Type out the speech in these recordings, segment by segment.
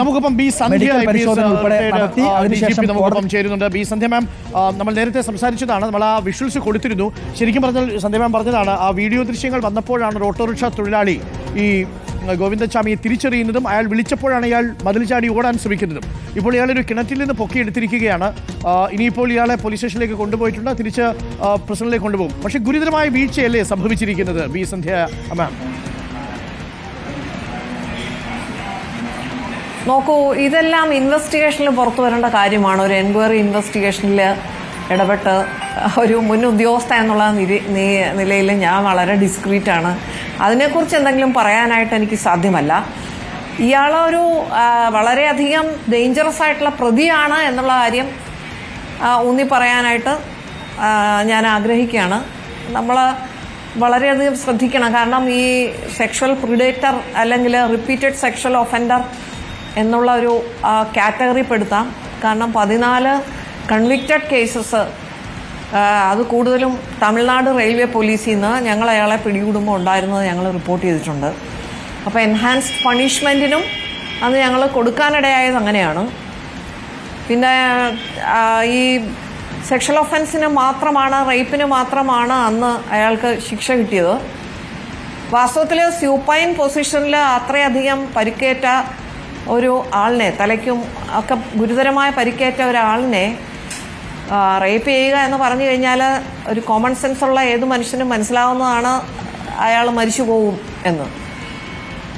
നമുക്കിപ്പം ബി സന്ധ്യ നമുക്കൊപ്പം ചേരുന്നുണ്ട്. ബി സന്ധ്യ മാം നമ്മൾ നേരത്തെ സംസാരിച്ചതാണ് നമ്മൾ ആ വിഷ്വൽസ് കൊടുത്തിരുന്നു. ശരിക്കും പറഞ്ഞാൽ സന്ധ്യ മാം പറഞ്ഞതാണ് ആ വീഡിയോ ദൃശ്യങ്ങൾ വന്നപ്പോഴാണ് ഒരു ഓട്ടോറിക്ഷ തൊഴിലാളി ഈ ഗോവിന്ദസ്വാമിയെ തിരിച്ചറിയുന്നതും അയാൾ വിളിച്ചപ്പോഴാണ് ഇയാൾ മതിൽ ചാടി ഓടാൻ ശ്രമിക്കുന്നതും. ഇപ്പോൾ ഇയാൾ ഒരു കിണറ്റിൽ നിന്ന് പൊക്കിയെടുത്തിരിക്കുകയാണ്. എടുത്തിരിക്കുകയാണ് ഇനിയിപ്പോൾ ഇയാളെ പോലീസ് സ്റ്റേഷനിലേക്ക് കൊണ്ടുപോയിട്ടുണ്ട് തിരിച്ച് ആ, പ്രസിഡന്റിലേക്ക് കൊണ്ടുപോകും. പക്ഷേ ഗുരുതരമായ വീഴ്ചയല്ലേ സംഭവിച്ചിരിക്കുന്നത് ബി സന്ധ്യ മാം? നോക്കൂ ഇതെല്ലാം ഇൻവെസ്റ്റിഗേഷനിൽ പുറത്തു വരേണ്ട കാര്യമാണ്. ഒരു എൻക്വയറി ഇൻവെസ്റ്റിഗേഷനിൽ ഇടപെട്ട് ഒരു മുൻ ഉദ്യോഗസ്ഥ എന്നുള്ള നിലയിൽ ഞാൻ വളരെ ഡിസ്ക്രീറ്റ് ആണ്. അതിനെക്കുറിച്ച് എന്തെങ്കിലും പറയാനായിട്ട് എനിക്ക് സാധ്യമല്ല. ഇയാളൊരു വളരെയധികം ഡേഞ്ചറസ് ആയിട്ടുള്ള പ്രതിയാണ് എന്നുള്ള കാര്യം ഊന്നി പറയാനായിട്ട് ഞാൻ ആഗ്രഹിക്കുകയാണ്. നമ്മൾ വളരെയധികം ശ്രദ്ധിക്കണം. കാരണം ഈ സെക്ഷൽ പ്രിഡേറ്റർ അല്ലെങ്കിൽ റിപ്പീറ്റഡ് സെക്ഷൽ ഒഫൻഡർ എന്നുള്ള ഒരു കാറ്റഗറി പെടുത്താം കാരണം പതിനാല് കൺവിക്റ്റഡ് കേസസ് അത് കൂടുതലും തമിഴ്നാട് റെയിൽവേ പോലീസിൽ നിന്ന് ഞങ്ങൾ അയാളെ പിടികൂടുമ്പോൾ ഉണ്ടായിരുന്നത് ഞങ്ങൾ റിപ്പോർട്ട് ചെയ്തിട്ടുണ്ട്. അപ്പോൾ എൻഹാൻസ്ഡ് പണിഷ്മെന്റിനും അന്ന് ഞങ്ങൾ കൊടുക്കാനിടയായത് അങ്ങനെയാണ്. പിന്നെ ഈ സെക്ഷൽ ഒഫൻസിന് മാത്രമാണ് റേപ്പിന് മാത്രമാണ് അന്ന് അയാൾക്ക് ശിക്ഷ കിട്ടിയത്. വാസ്തവത്തിൽ സ്യൂപ്പൈൻ പൊസിഷനിൽ അത്രയധികം പരിക്കേറ്റ ഒരു ആളിനെ തലയ്ക്കും ഒക്കെ ഗുരുതരമായ പരിക്കേറ്റ ഒരാളിനെ റേപ്പ് ചെയ്യുക എന്ന് പറഞ്ഞു കഴിഞ്ഞാൽ ഒരു കോമൺ സെൻസ് ഉള്ള ഏത് മനുഷ്യനും മനസ്സിലാവുന്നതാണ് അയാൾ മരിച്ചു പോകും എന്ന്.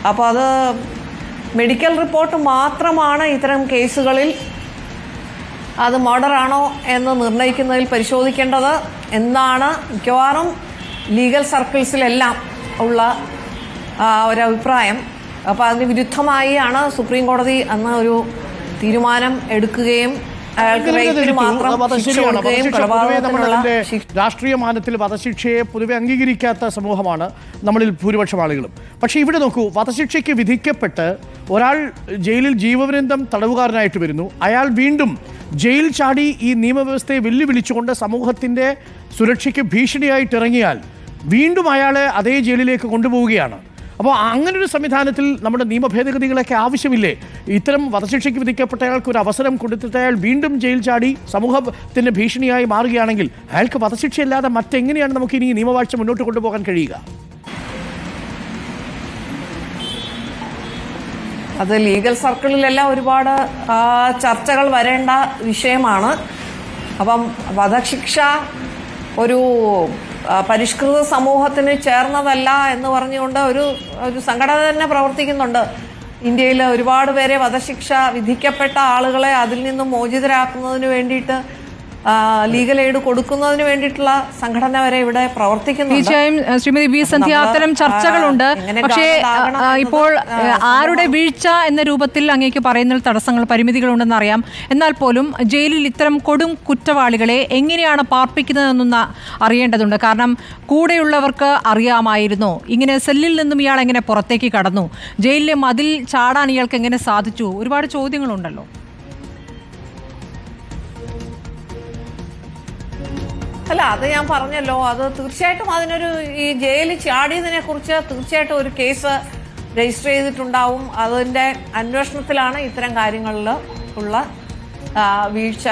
അപ്പോൾ അത് മെഡിക്കൽ റിപ്പോർട്ട് മാത്രമാണ് ഇത്തരം കേസുകളിൽ അത് മർഡർ ആണോ എന്ന് നിർണയിക്കുന്നതിൽ പരിശോധിക്കേണ്ടത് എന്നാണ് മിക്കവാറും ലീഗൽ സർക്കിൾസിലെല്ലാം ഉള്ള ഒരു ഒരഭിപ്രായം. അപ്പോൾ അതിന് വിരുദ്ധമായി ആണ് സുപ്രീം കോടതി അന്ന് ഒരു തീരുമാനം എടുക്കുകയും രാഷ്ട്രീയ മാനത്തിൽ വധശിക്ഷയെ പൊതുവെ അംഗീകരിക്കാത്ത സമൂഹമാണ് നമ്മളിൽ ഭൂരിപക്ഷം ആളുകളും പക്ഷേ ഇവിടെ നോക്കൂ വധശിക്ഷയ്ക്ക് വിധിക്കപ്പെട്ട് ഒരാൾ ജയിലിൽ ജീവപര്യന്തം തടവുകാരനായിട്ട് വരുന്നു. അയാൾ വീണ്ടും ജയിൽ ചാടി ഈ നിയമവ്യവസ്ഥയെ വെല്ലുവിളിച്ചുകൊണ്ട് സമൂഹത്തിന്റെ സുരക്ഷയ്ക്ക് ഭീഷണിയായിട്ട് ഇറങ്ങിയാൽ വീണ്ടും അയാളെ അതേ ജയിലിലേക്ക് കൊണ്ടുപോവുകയാണ്. അപ്പോൾ അങ്ങനെ ഒരു സംവിധാനത്തിൽ നമ്മുടെ നിയമഭേദഗതികളൊക്കെ ആവശ്യമില്ലേ? ഇത്തരം വധശിക്ഷയ്ക്ക് വിധിക്കപ്പെട്ട അയാൾക്ക് ഒരു അവസരം കൊടുത്തിട്ട് അയാൾ വീണ്ടും ജയിൽ ചാടി സമൂഹത്തിന് ഭീഷണിയായി മാറുകയാണെങ്കിൽ അയാൾക്ക് വധശിക്ഷയില്ലാതെ മറ്റെങ്ങനെയാണ് നമുക്ക് ഇനി നിയമവാഴ്ച മുന്നോട്ട് കൊണ്ടുപോകാൻ കഴിയുക? അത് ലീഗൽ സർക്കിളിലെല്ലാം ഒരുപാട് ചർച്ചകൾ വരേണ്ട വിഷയമാണ്. അപ്പം വധശിക്ഷ ഒരു പരിഷ്കൃത സമൂഹത്തിന് ചേർന്നതല്ല എന്ന് പറഞ്ഞുകൊണ്ട് ഒരു ഒരു സംഘടന തന്നെ പ്രവർത്തിക്കുന്നുണ്ട്. ഇന്ത്യയിൽ ഒരുപാട് പേരെ വധശിക്ഷ വിധിക്കപ്പെട്ട ആളുകളെ അതിൽ നിന്നും മോചിതരാക്കുന്നതിന് വേണ്ടിയിട്ട് ലീഗൽ എയ്ഡ് കൊടുക്കുന്നതിന് വേണ്ടിയിട്ടുള്ള സംഘടന വരെ ഇവിടെ പ്രവർത്തിക്കുന്നു തീർച്ചയായും ശ്രീമതി വി. സന്ധ്യ അത്തരം ചർച്ചകളുണ്ട്. പക്ഷേ ഇപ്പോൾ ആരുടെ വീഴ്ച എന്ന രൂപത്തിൽ അങ്ങേക്ക് പറയുന്ന തടസ്സങ്ങൾ പരിമിതികളുണ്ടെന്ന് അറിയാം. എന്നാൽ പോലും ജയിലിൽ ഇത്തരം കൊടും കുറ്റവാളികളെ എങ്ങനെയാണ് പാർപ്പിക്കുന്നതെന്നൊന്ന് അറിയേണ്ടതുണ്ട്. കാരണം കൂടെയുള്ളവർക്ക് അറിയാമായിരുന്നു. ഇങ്ങനെ സെല്ലിൽ നിന്നും ഇയാൾ എങ്ങനെ പുറത്തേക്ക് കടന്നു? ജയിലിലെ മതിൽ ചാടാൻ ഇയാൾക്ക് എങ്ങനെ സാധിച്ചു? ഒരുപാട് ചോദ്യങ്ങളുണ്ടല്ലോ. അല്ല അത് ഞാൻ പറഞ്ഞല്ലോ. അത് തീർച്ചയായിട്ടും അതിനൊരു ഈ ജയിലിൽ ചാടിയതിനെ കുറിച്ച് തീർച്ചയായിട്ടും ഒരു കേസ് രജിസ്റ്റർ ചെയ്തിട്ടുണ്ടാവും. അതിന്റെ അന്വേഷണത്തിലാണ് ഇത്തരം കാര്യങ്ങളിൽ ഉള്ള വീഴ്ച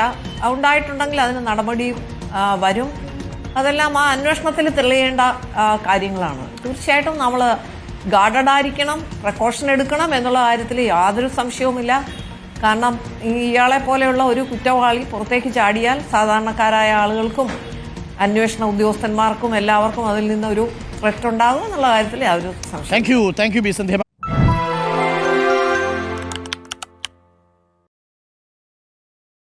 ഉണ്ടായിട്ടുണ്ടെങ്കിൽ അതിന് നടപടി വരും. അതെല്ലാം ആ അന്വേഷണത്തിൽ തെളിയേണ്ട കാര്യങ്ങളാണ്. തീർച്ചയായിട്ടും നമ്മൾ ഗാർഡഡ് ആയിരിക്കണം പ്രിക്കോഷൻ എടുക്കണം എന്നുള്ള കാര്യത്തിൽ യാതൊരു സംശയവുമില്ല. കാരണം ഇയാളെ പോലെയുള്ള ഒരു കുറ്റവാളി പുറത്തേക്ക് ചാടിയാൽ സാധാരണക്കാരായ ആളുകൾക്കും അന്വേഷണ ഉദ്യോഗസ്ഥന്മാർക്കും എല്ലാവർക്കും അതിൽ നിന്ന് ഒരു ത്രെറ്റ് ഉണ്ടാകും എന്നുള്ള കാര്യത്തിൽ യാതൊരു സംശയം thank you thank you B Sandhya